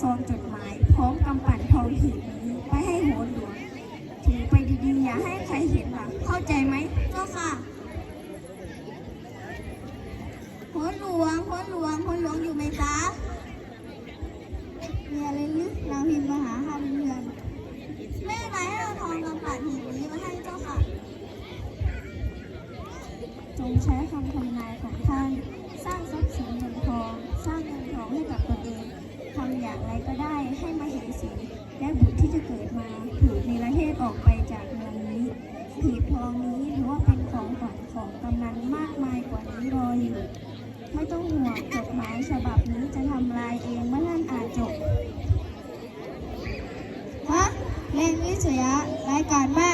ซองจดหมายพร้อมกำปั่นทองหินนี้ไปให้หัวหลวงถือไปดีๆอย่าให้ใครเห็นหลังเข้าใจไหมเจ้าค่ะหัวหลวงหัวหลวงหัวหลวงอยู่ไหมจ๊ะมีอะไรหรือเราพิมมาหาค่ะเพื่อนแม่ไหนให้เราทองกำปั่นหินนี้มาให้เจ้าค่ะ จงใช้คำทำนายของท่าน สร้างทรัพย์สินเงินทอง สร้างเงินทองให้กับตนเอง อย่างไรก็ได้ให้มาเห็นสิ่งและบุตรที่จะเกิดมาถูกในประเทศออกไปจากเมืองนี้ผีทองนี้ถือว่าเป็นของขวัญของกำนันมากมายกว่านี้รออยู่ไม่ต้องห่วงจดหมายฉบับนี้จะทำลายเองเมื่อท่านอ่านจบฮะเลงวิสุยะรายการแม่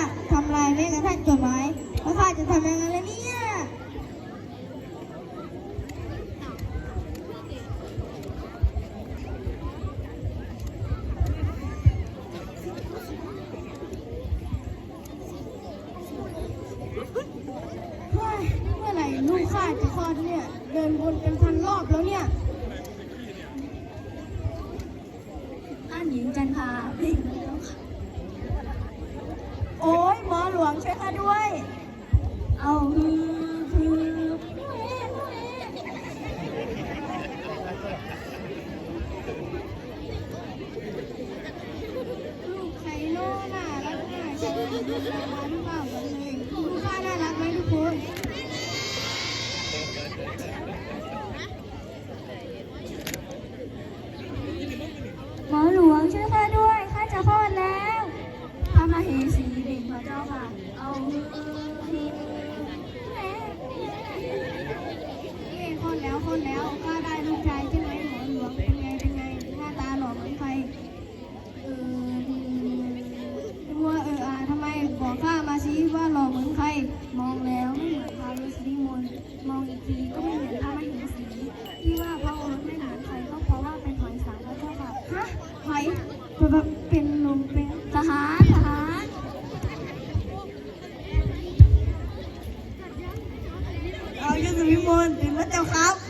เดินวนเกันทันรอบแล้วเนี่ย บนเป็นพระเจ้าครับ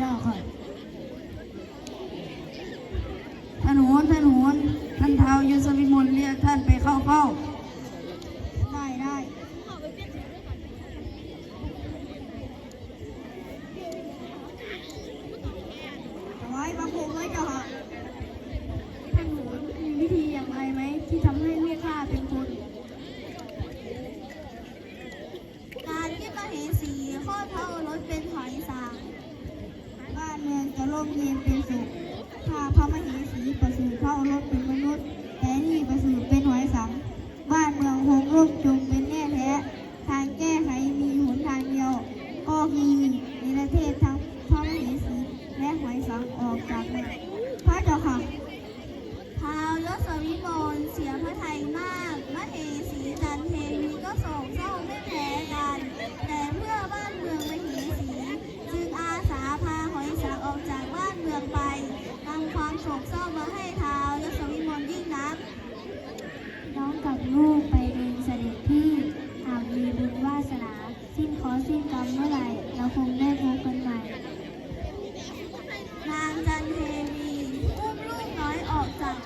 はい、は。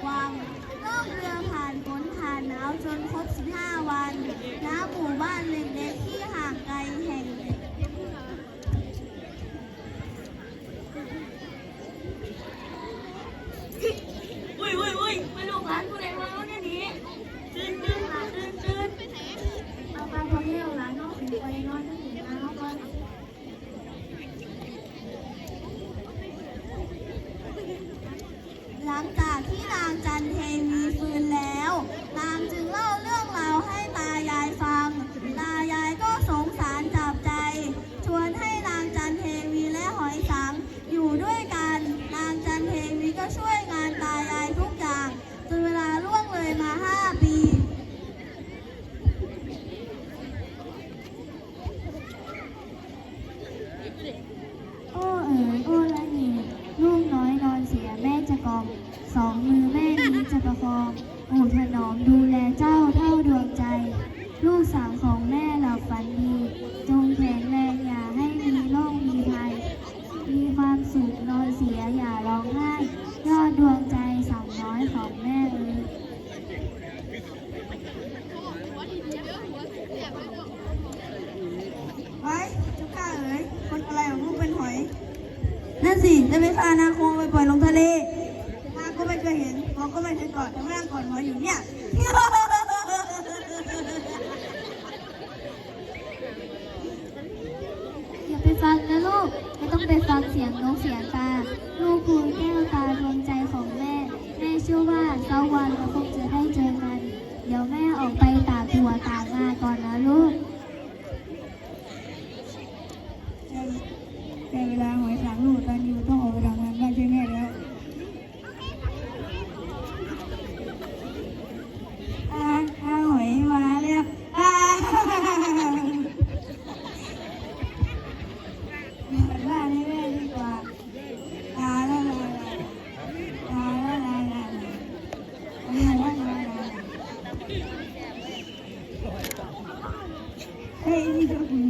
ความล่องเรือผ่านฝนผ่านหนาวจนครบ 15 วัน น้ำหมู่บ้านเล็กๆที่ห่างไกลแห่ง หลังจากที่นางจันเทวีฟื้นแล้ว นางจึงเล่าเรื่องราวให้ตายายฟัง ตายายก็สงสารจับใจ ชวนให้นางจันเทวีและหอยสังอยู่ด้วยกัน นางจันเทวีก็ช่วยงานตายายทุกอย่างจนเวลาล่วงเลยมาห้าปีโอ้เอ๋ นสิได้ไหมคนาโคไปปล่อยลงทะเลนาก็ไม่เคยเห็นหมอก็ไม่เคยกอดแต่ว่กอดหมออยู่เนี่ยอย่าไปฟังนะลูกไม่ต้องไปฟังเสียงนกเสียงกาลูกคือแก้วตาดวงใจของแม่ แม่เชื่อว่าสักวันเราคงจะได้เจอกัน เดี๋ยวแม่ออกไปตากตัวตา Hey,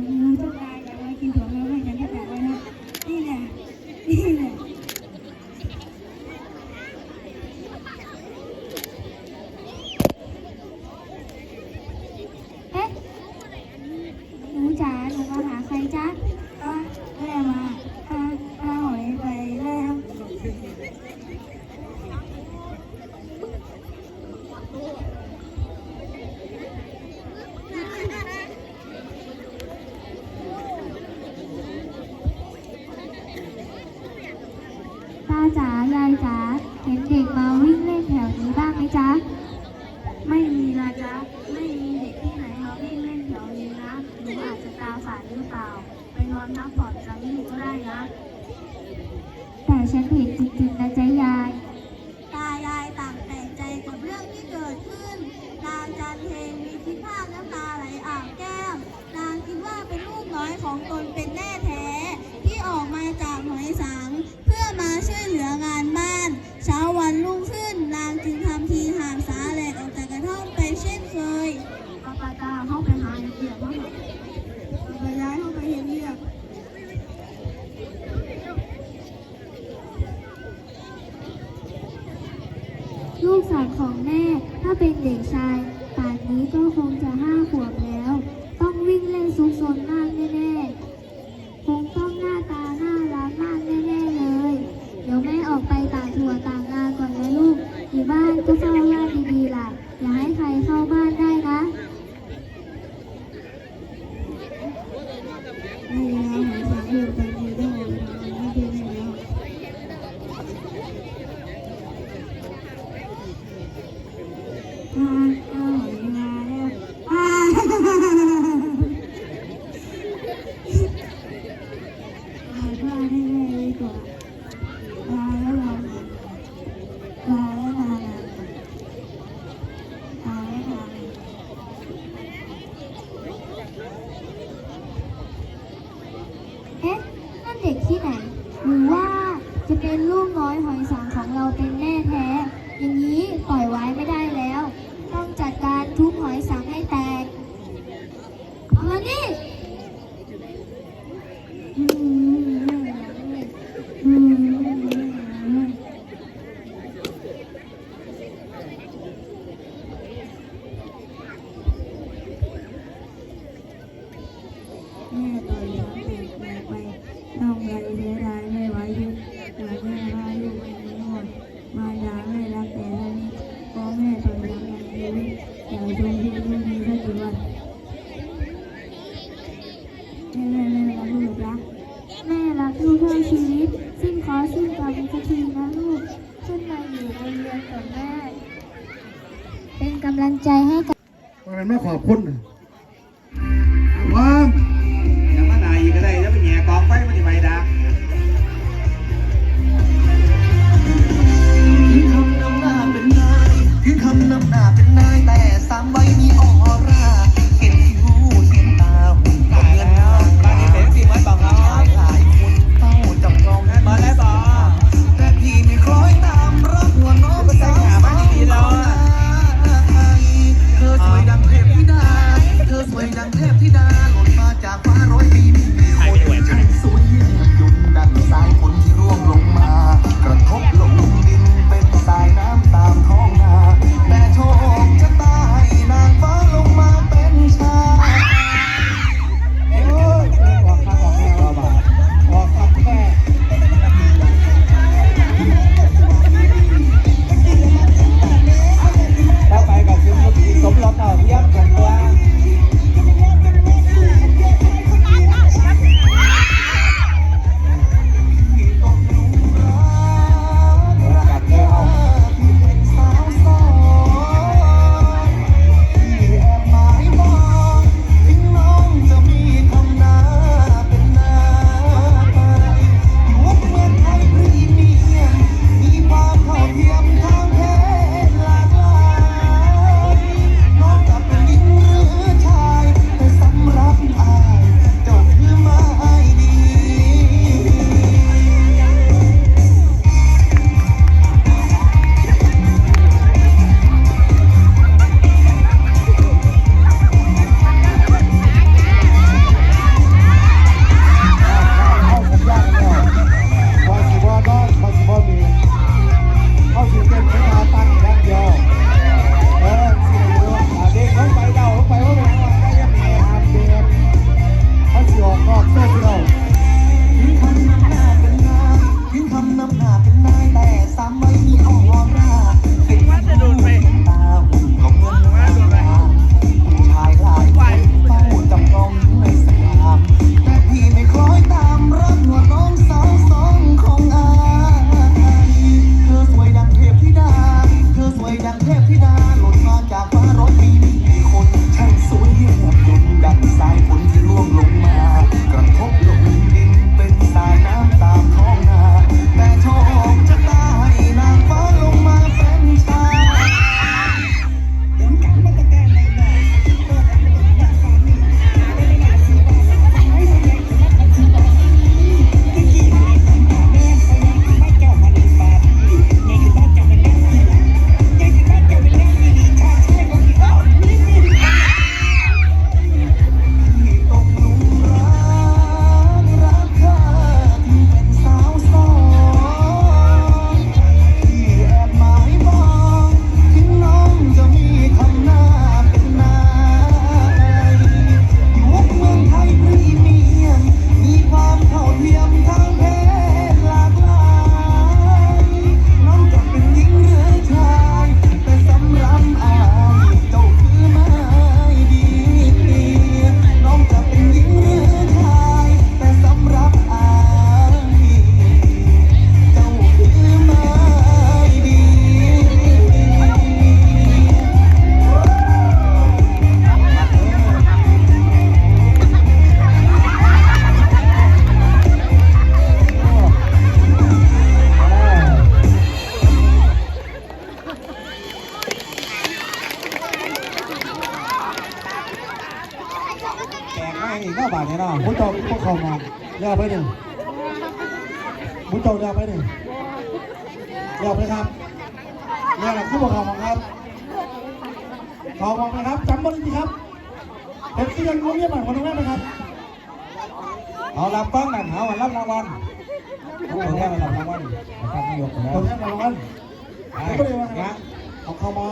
ลูกสาวของแม่ ถ้าเป็นเด็กชายป่านนี้ก็คงจะห้าขวบแล้ว ต้องวิ่งเล่นซุกซนมากแน่ๆ คงต้องหน้าตาน่ารักมากแน่ๆเลย เดี๋ยวแม่ออกไปต่างถั่วต่างนาก่อนนะลูกอยู่บ้านก็เฝ้าบ้านดีๆล่ะ อย่าให้ใครเข้าบ้าน ที่ไหน หรือว่าจะเป็นลูกน้อยหอยสังของเราเป็นแน่แท้ อย่างนี้ปล่อยไว้ไม่ได้ Galilean ดีครับเอฟซียังรู้เงียบหน่อยคนแรกนะครับเอาลำกล้งหนังเอาวันรับรางวัลตัวแทนรับรางวัลนะรับนายกแล้แทนรางวัลก็เลยนะเอาเข้ามา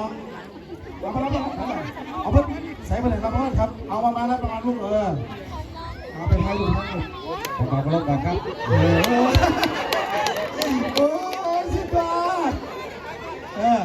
เอามารับรางวัลเอาเพิ่ใส่ไปเลยรับรางวัลครับ เอามามาแล้วประมาณลูกเออเอาไปให้ดูกให้ลูกขอบคุณครับโอ้ยสิบบาทเออ